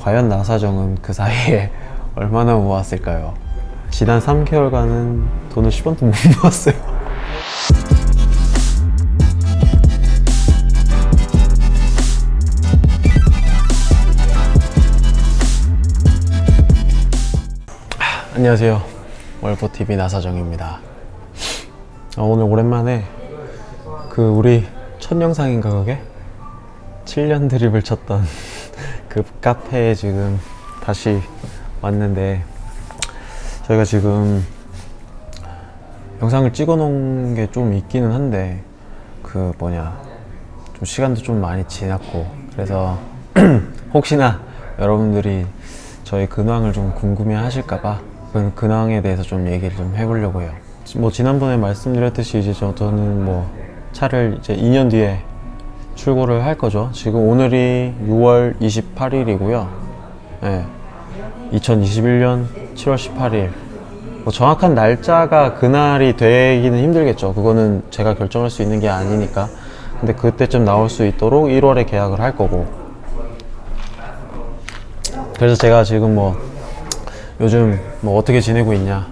과연 나사정은 그 사이에 얼마나 모았을까요? 지난 3개월간은 돈을 10원도 못 모았어요. 하, 안녕하세요. 월포TV 나사정입니다. 어, 오늘 오랜만에 그 우리 첫 영상인가 그게? 7년 드립을 쳤던 그 카페에 지금 다시 왔는데 저희가 지금 영상을 찍어 놓은 게 좀 있기는 한데 그 뭐냐 좀 시간도 좀 많이 지났고 그래서 혹시나 여러분들이 저희 근황을 좀 궁금해 하실까봐 그 근황에 대해서 좀 얘기를 좀 해보려고 해요. 뭐 지난번에 말씀드렸듯이 이제 저, 저는 뭐 차를 이제 2년 뒤에 출고를 할 거죠. 지금 오늘이 6월 28일이고요. 네. 2021년 7월 18일. 뭐 정확한 날짜가 그날이 되기는 힘들겠죠. 그거는 제가 결정할 수 있는 게 아니니까. 근데 그때쯤 나올 수 있도록 1월에 계약을 할 거고. 그래서 제가 지금 뭐 요즘 뭐 어떻게 지내고 있냐.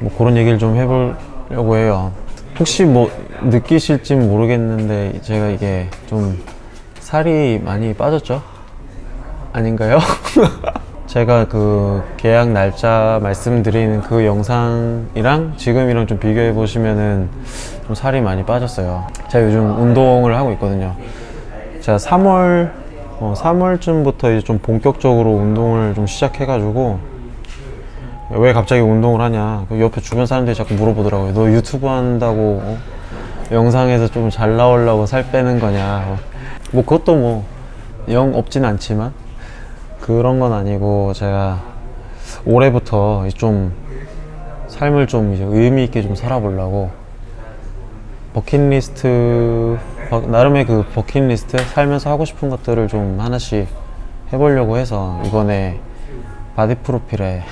뭐 그런 얘기를 좀 해보려고 해요. 혹시 뭐 느끼실지 모르겠는데 제가 이게 좀 살이 많이 빠졌죠? 아닌가요? 제가 그 계약 날짜 말씀드리는 그 영상이랑 지금이랑 좀 비교해 보시면은 좀 살이 많이 빠졌어요. 제가 요즘 운동을 하고 있거든요. 제가 3월 어, 3월쯤부터 이제 좀 본격적으로 운동을 좀 시작해가지고 왜 갑자기 운동을 하냐? 그 옆에 주변 사람들이 자꾸 물어보더라고요. 너 유튜브 한다고 어? 영상에서 좀 잘 나오려고 살 빼는 거냐? 어. 뭐 그것도 뭐 영 없진 않지만 그런 건 아니고 제가 올해부터 좀 삶을 좀 이제 의미 있게 좀 살아보려고 버킷리스트 버- 나름의 그 버킷리스트 살면서 하고 싶은 것들을 좀 하나씩 해보려고 해서 이번에 바디 프로필에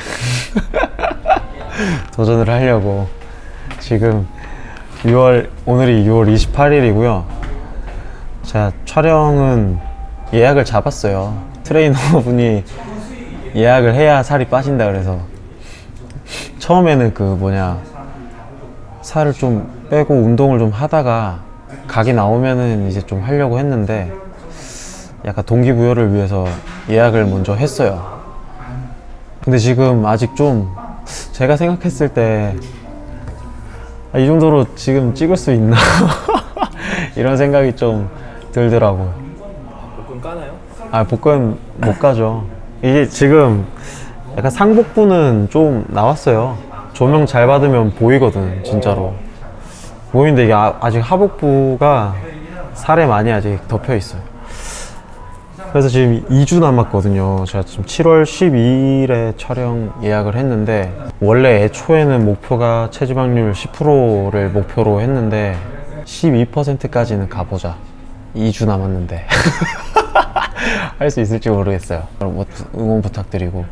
도전을 하려고 지금 6월 오늘이 6월 28일이고요. 제가 촬영은 예약을 잡았어요. 트레이너분이 예약을 해야 살이 빠진다 그래서 처음에는 그 뭐냐 살을 좀 빼고 운동을 좀 하다가 각이 나오면은 이제 좀 하려고 했는데 약간 동기부여를 위해서 예약을 먼저 했어요. 근데 지금 아직 좀 제가 생각했을 때 이 정도로 지금 찍을 수 있나 이런 생각이 좀 들더라고요. 복근 까나요? 아 복근 못 가죠. 이게 지금 약간 상복부는 좀 나왔어요. 조명 잘 받으면 보이거든 진짜로. 보이는데 이게 아, 아직 하복부가 살에 많이 아직 덮여 있어요. 그래서 지금 2주 남았거든요. 제가 지금 7월 12일에 촬영 예약을 했는데 원래 애초에는 목표가 체지방률 10%를 목표로 했는데 12%까지는 가보자. 2주 남았는데 할 수 있을지 모르겠어요. 뭐 응원 부탁드리고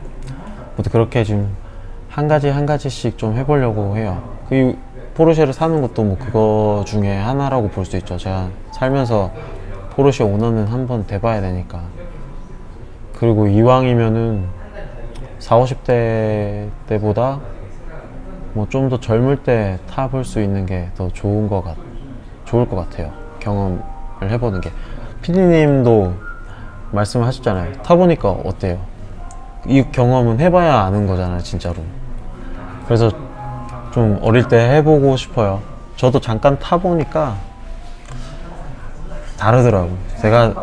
모두 그렇게 지금 한 가지 한 가지씩 좀 해보려고 해요. 그 포르쉐를 사는 것도 뭐 그거 중에 하나라고 볼 수 있죠. 제가 살면서 포르쉐 오너는 한번 돼봐야 되니까. 그리고 이왕이면은 4, 50대 때보다 뭐 좀 더 젊을 때 타볼 수 있는 게 더 좋은 것 같, 좋을 것 같아요. 경험을 해보는 게. 피디님도 말씀을 하셨잖아요. 타보니까 어때요? 이 경험은 해봐야 아는 거잖아요, 진짜로. 그래서 좀 어릴 때 해보고 싶어요. 저도 잠깐 타보니까 다르더라고. 제가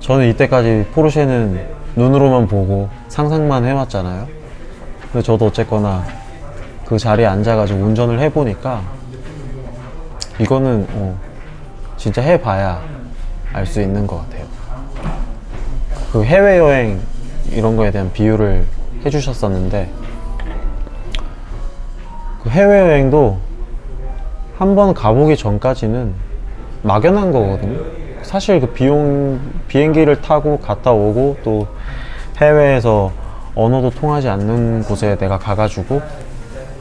저는 이때까지 포르쉐는 눈으로만 보고 상상만 해왔잖아요. 근데 저도 어쨌거나 그 자리에 앉아가지고 운전을 해보니까 이거는 어, 진짜 해봐야 알 수 있는 것 같아요. 그 해외여행 이런 거에 대한 비유를 해주셨었는데 그 해외여행도 한 번 가보기 전까지는 막연한 거거든요. 사실 그 비용 비행기를 타고 갔다 오고 또 해외에서 언어도 통하지 않는 곳에 내가 가가지고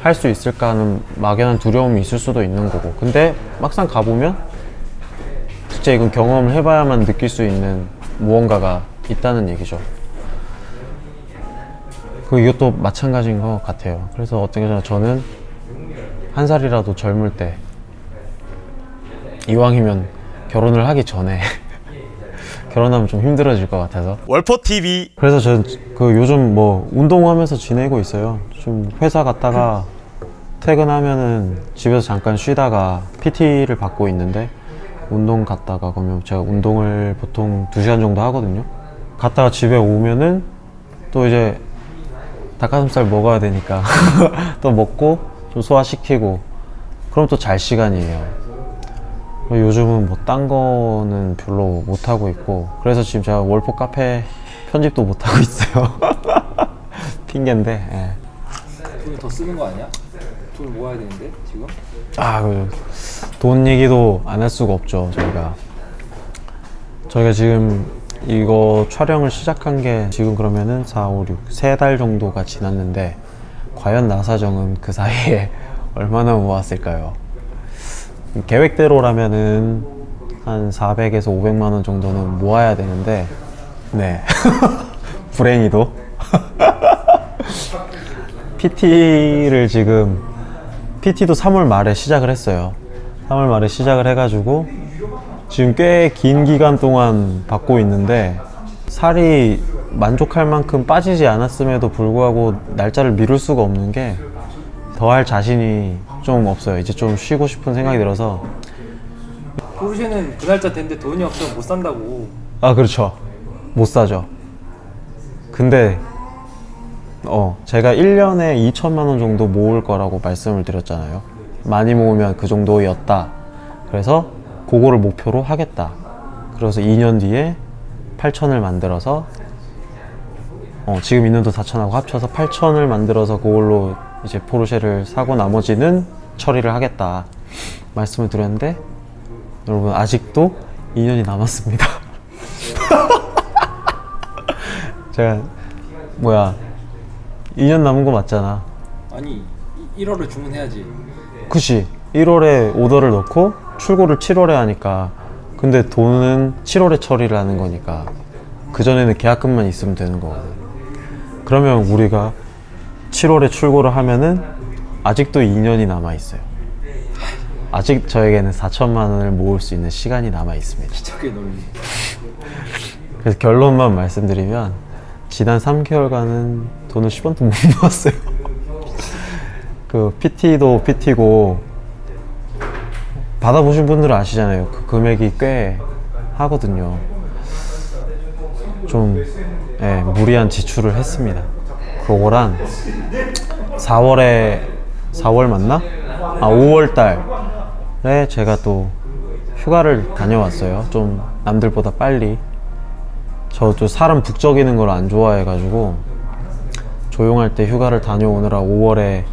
할 수 있을까 하는 막연한 두려움이 있을 수도 있는 거고. 근데 막상 가보면 진짜 이건 경험을 해봐야만 느낄 수 있는 무언가가 있다는 얘기죠. 그 이것도 마찬가지인 것 같아요. 그래서 어떻게 보면 저는 한 살이라도 젊을 때 이왕이면 결혼을 하기 전에 결혼하면 좀 힘들어질 것 같아서 월포 TV 그래서 저는 그 요즘 뭐 운동하면서 지내고 있어요. 좀 회사 갔다가 퇴근하면은 집에서 잠깐 쉬다가 PT를 받고 있는데 운동 갔다가 그러면 제가 운동을 보통 2시간 정도 하거든요. 갔다가 집에 오면은 또 이제 닭가슴살 먹어야 되니까 또 먹고 좀 소화시키고 그럼 또 잘 시간이에요. 요즘은 뭐 딴 거는 별로 못 하고 있고 그래서 지금 제가 월포 카페 편집도 못 하고 있어요. 핑계인데. 예. 돈을 더 쓰는 거 아니야? 돈을 모아야 되는데 지금? 아, 그돈 얘기도 안 할 수가 없죠, 저희가. 저희가 지금 이거 촬영을 시작한 게 지금 그러면은 4, 5, 6, 세 달 정도가 지났는데 과연 나사정은 그 사이에 얼마나 모았을까요? 계획대로라면은 한 400에서 500만 원 정도는 모아야 되는데 네. 불행히도 PT를 지금 PT도 3월 말에 시작을 했어요. 3월 말에 시작을 해가지고 지금 꽤 긴 기간 동안 받고 있는데 살이 만족할 만큼 빠지지 않았음에도 불구하고 날짜를 미룰 수가 없는 게 더 할 자신이 좀 없어요. 이제 좀 쉬고 싶은 생각이 들어서. 포르쉐는 그 날짜 됐는데 돈이 없으면 못 산다고. 아 그렇죠. 못 사죠. 근데 어 제가 1년에 2천만 원 정도 모을 거라고 말씀을 드렸잖아요. 많이 모으면 그 정도였다. 그래서 그거를 목표로 하겠다. 그래서 2년 뒤에 8천을 만들어서 어, 지금 있는 돈 4천하고 합쳐서 8천을 만들어서 그걸로 이제 포르쉐를 사고 나머지는 처리를 하겠다 말씀을 드렸는데 여러분 아직도 2년이 남았습니다. 제가 뭐야 2년 남은 거 맞잖아. 아니 1월에 주문해야지 그치 1월에 오더를 넣고 출고를 7월에 하니까 근데 돈은 7월에 처리를 하는 거니까 그 전에는 계약금만 있으면 되는 거거든. 그러면 우리가 7월에 출고를 하면은 아직도 2년이 남아 있어요. 아직 저에게는 4천만 원을 모을 수 있는 시간이 남아 있습니다. 저게 논리 그래서 결론만 말씀드리면 지난 3개월간은 돈을 10원도 못 모았어요. 그 PT도 PT고 받아보신 분들은 아시잖아요. 그 금액이 꽤 하거든요. 좀 예, 무리한 지출을 했습니다. 그거랑 4월에 4월 맞나? 아 5월 달에 제가 또 휴가를 다녀왔어요. 좀 남들보다 빨리. 저도 사람 북적이는 걸 안 좋아해가지고 조용할 때 휴가를 다녀오느라 5월에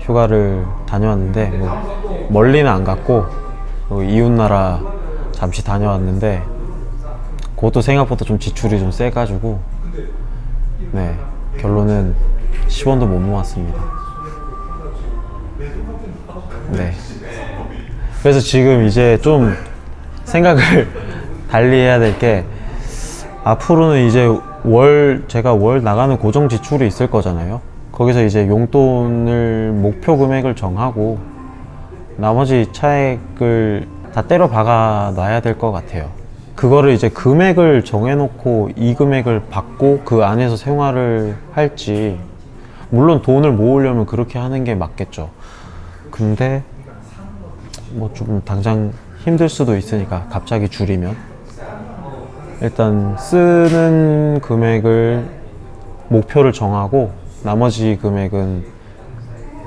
휴가를 다녀왔는데 뭐 멀리는 안 갔고 뭐 이웃 나라 잠시 다녀왔는데 그것도 생각보다 좀 지출이 좀 세가지고 네 결론은 10원도 못 모았습니다. 네. 그래서 지금 이제 좀 생각을 달리 해야 될 게 앞으로는 이제 월 제가 월 나가는 고정 지출이 있을 거잖아요. 거기서 이제 용돈을 목표 금액을 정하고 나머지 차액을 다 때려 박아 놔야 될 것 같아요. 그거를 이제 금액을 정해놓고 이 금액을 받고 그 안에서 생활을 할지 물론 돈을 모으려면 그렇게 하는 게 맞겠죠. 근데 뭐 좀 당장 힘들 수도 있으니까 갑자기 줄이면 일단 쓰는 금액을 목표를 정하고 나머지 금액은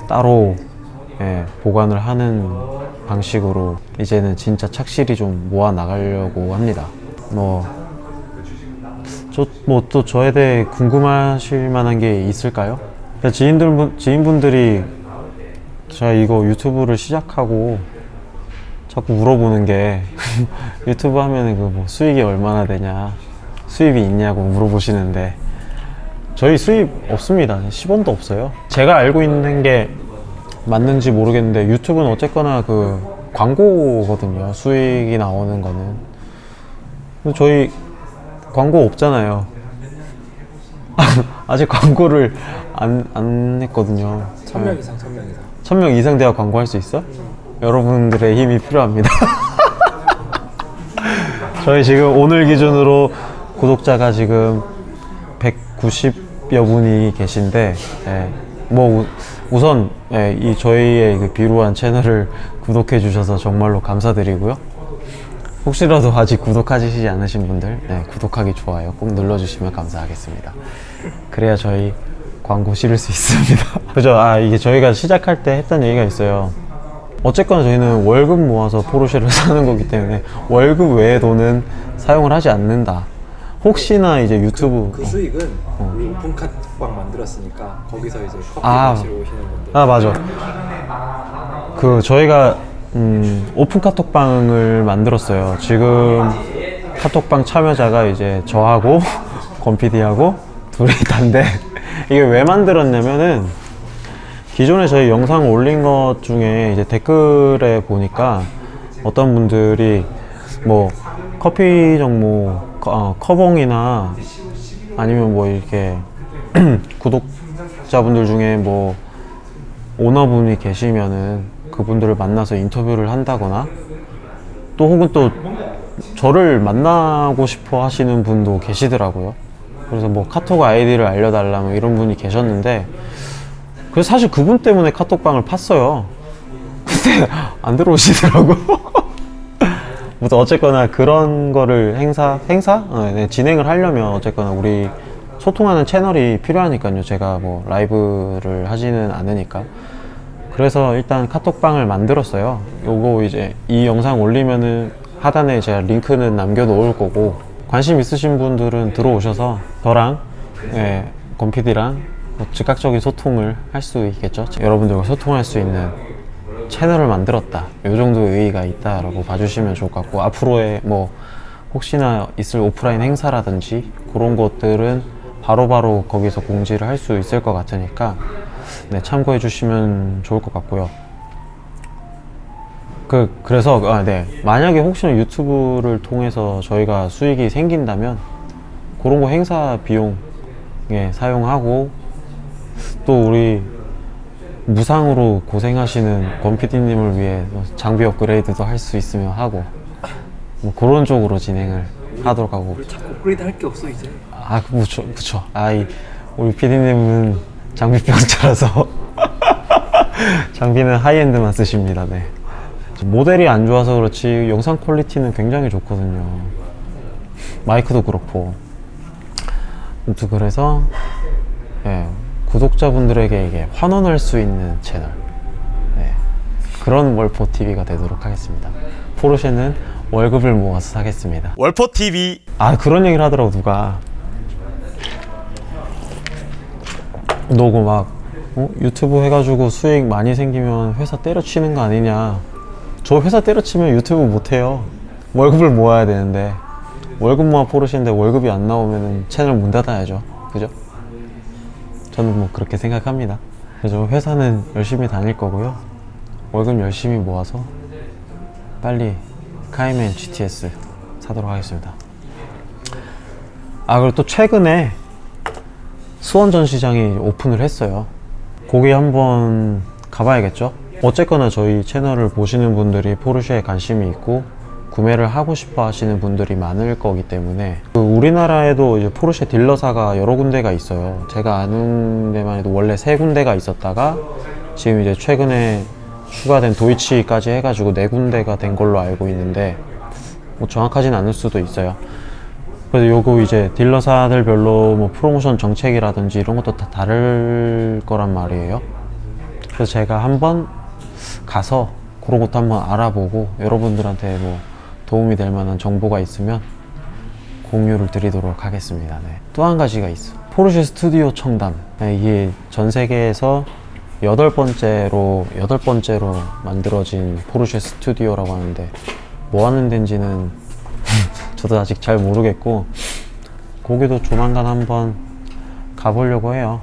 따로 예, 보관을 하는 방식으로 이제는 진짜 착실히 좀 모아 나가려고 합니다. 뭐, 저, 뭐또 저에 대해 궁금하실 만한 게 있을까요? 그러니까 지인들, 분- 지인분들이 제가 이거 유튜브를 시작하고 자꾸 물어보는 게 유튜브 하면은 그 뭐 수익이 얼마나 되냐, 수입이 있냐고 물어보시는데 저희 수입 없습니다. 10원도 없어요. 제가 알고 있는 게 맞는지 모르겠는데 유튜브는 어쨌거나 그 광고거든요. 수익이 나오는 거는. 근데 저희 광고 없잖아요. 아직 광고를 안, 안 했거든요. 천명 이상 천명 이상. 1000명 이상 돼야 광고할 수 있어? 여러분들의 힘이 필요합니다. 저희 지금 오늘 기준으로 구독자가 지금 190여 분이 계신데, 예, 뭐 우- 우선 예, 이 저희의 그 비루한 채널을 구독해 주셔서 정말로 감사드리고요. 혹시라도 아직 구독하시지 않으신 분들, 네, 구독하기 좋아요 꼭 눌러주시면 감사하겠습니다. 그래야 저희 광고 실을 수 있습니다. 그죠? 아, 이게 저희가 시작할 때 했던 얘기가 있어요. 어쨌거나 저희는 월급 모아서 포르쉐를 사는 거기 때문에 월급 외의 돈은 사용을 하지 않는다. 혹시나 이제 유튜브 그 수익은 우리 오픈 카톡방 만들었으니까 거기서 이제 커피 아. 마시러 오시는 분들. 아 맞아. 그 저희가 음, 오픈 카톡방을 만들었어요. 지금 카톡방 참여자가 이제 저하고 권PD하고 둘이 단데 이게 왜 만들었냐면은 기존에 저희 영상 올린 것 중에 이제 댓글에 보니까 어떤 분들이 뭐 커피 정모 어, 커봉이나 아니면 뭐 이렇게 구독자분들 중에 뭐 오너분이 계시면은 그분들을 만나서 인터뷰를 한다거나 또 혹은 또 저를 만나고 싶어 하시는 분도 계시더라고요. 그래서 뭐 카톡 아이디를 알려달라 뭐 이런 분이 계셨는데 그래서 사실 그분 때문에 카톡방을 팠어요. 근데 안 들어오시더라고. 무튼 어쨌거나 그런 거를 행사 행사 어, 네, 진행을 하려면 어쨌거나 우리 소통하는 채널이 필요하니까요. 제가 뭐 라이브를 하지는 않으니까. 그래서 일단 카톡방을 만들었어요. 요거 이제 이 영상 올리면은 하단에 제가 링크는 남겨 놓을 거고 관심 있으신 분들은 들어오셔서 저랑 예, 건피디랑 뭐 즉각적인 소통을 할 수 있겠죠. 여러분들과 소통할 수 있는 채널을 만들었다. 요 정도의 의의가 있다라고 봐주시면 좋을 것 같고 앞으로의 뭐 혹시나 있을 오프라인 행사라든지 그런 것들은 바로 바로 거기서 공지를 할 수 있을 것 같으니까 네, 참고해 주시면 좋을 것 같고요. 그 그래서 아, 네 만약에 혹시나 유튜브를 통해서 저희가 수익이 생긴다면 그런 거 행사 비용에 사용하고 또 우리 무상으로 고생하시는 권 PD님을 위해 뭐 장비 업그레이드도 할 수 있으면 하고 뭐 그런 쪽으로 진행을 하도록 하고 자꾸 업그레이드 할 게 없어 이제. 아, 그, 그쵸, 그쵸. 아이, 우리 PD님은 장비병자라서 장비는 하이엔드만 쓰십니다. 네. 모델이 안 좋아서 그렇지 영상 퀄리티는 굉장히 좋거든요. 마이크도 그렇고. 아무튼 그래서 예, 구독자분들에게 이게 환원할 수 있는 채널. 네. 그런 월포 TV가 되도록 하겠습니다. 포르쉐는 월급을 모아서 사겠습니다. 월포 TV 아 그런 얘기를 하더라고 누가 너고 막 어? 유튜브 해가지고 수익 많이 생기면 회사 때려치는 거 아니냐 저 회사 때려치면 유튜브 못해요 월급을 모아야 되는데 월급 모아 포르쉐인데 월급이 안 나오면 채널 문 닫아야죠 그죠? 저는 뭐 그렇게 생각합니다 그래서 회사는 열심히 다닐 거고요 월급 열심히 모아서 빨리 카이맨 GTS 사도록 하겠습니다 아 그리고 또 최근에 수원 전시장이 오픈을 했어요. 거기 한번 가봐야겠죠? 어쨌거나 저희 채널을 보시는 분들이 포르쉐에 관심이 있고 구매를 하고 싶어 하시는 분들이 많을 거기 때문에 그 우리나라에도 이제 포르쉐 딜러사가 여러 군데가 있어요. 제가 아는 데만 해도 원래 세 군데가 있었다가 지금 이제 최근에 추가된 도이치까지 해가지고 네 군데가 된 걸로 알고 있는데 뭐 정확하진 않을 수도 있어요. 그래서 요거 이제 딜러사들별로 뭐 프로모션 정책이라든지 이런 것도 다 다를 거란 말이에요. 그래서 제가 한번 가서 그런 것도 한번 알아보고 여러분들한테 뭐 도움이 될 만한 정보가 있으면 공유를 드리도록 하겠습니다. 네. 또한 가지가 있어. 포르쉐 스튜디오 청담. 네, 이게 전 세계에서 여덟 번째로 여덟 번째로 만들어진 포르쉐 스튜디오라고 하는데 뭐 하는 데인지는 저도 아직 잘 모르겠고 거기도 조만간 한번 가보려고 해요.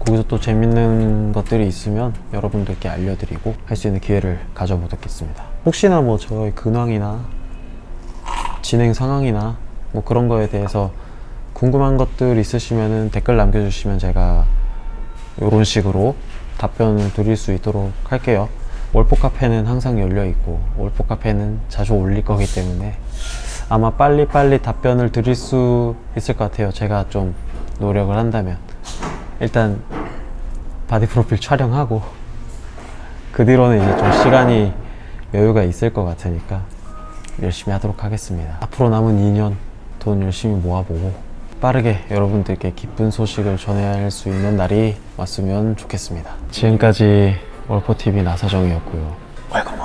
거기서 또 재밌는 것들이 있으면 여러분들께 알려드리고 할 수 있는 기회를 가져보겠습니다. 혹시나 뭐 저의 근황이나 진행 상황이나 뭐 그런 거에 대해서 궁금한 것들 있으시면 댓글 남겨주시면 제가 이런 식으로 답변을 드릴 수 있도록 할게요. 월포 카페는 항상 열려 있고 월포 카페는 자주 올릴 거기 때문에 아마 빨리 빨리 답변을 드릴 수 있을 것 같아요. 제가 좀 노력을 한다면 일단 바디 프로필 촬영하고 그 뒤로는 이제 좀 시간이 여유가 있을 것 같으니까 열심히 하도록 하겠습니다. 앞으로 남은 2년 돈 열심히 모아보고 빠르게 여러분들께 기쁜 소식을 전해야 할 수 있는 날이 왔으면 좋겠습니다. 지금까지 월포TV 나사정이었고요. welcome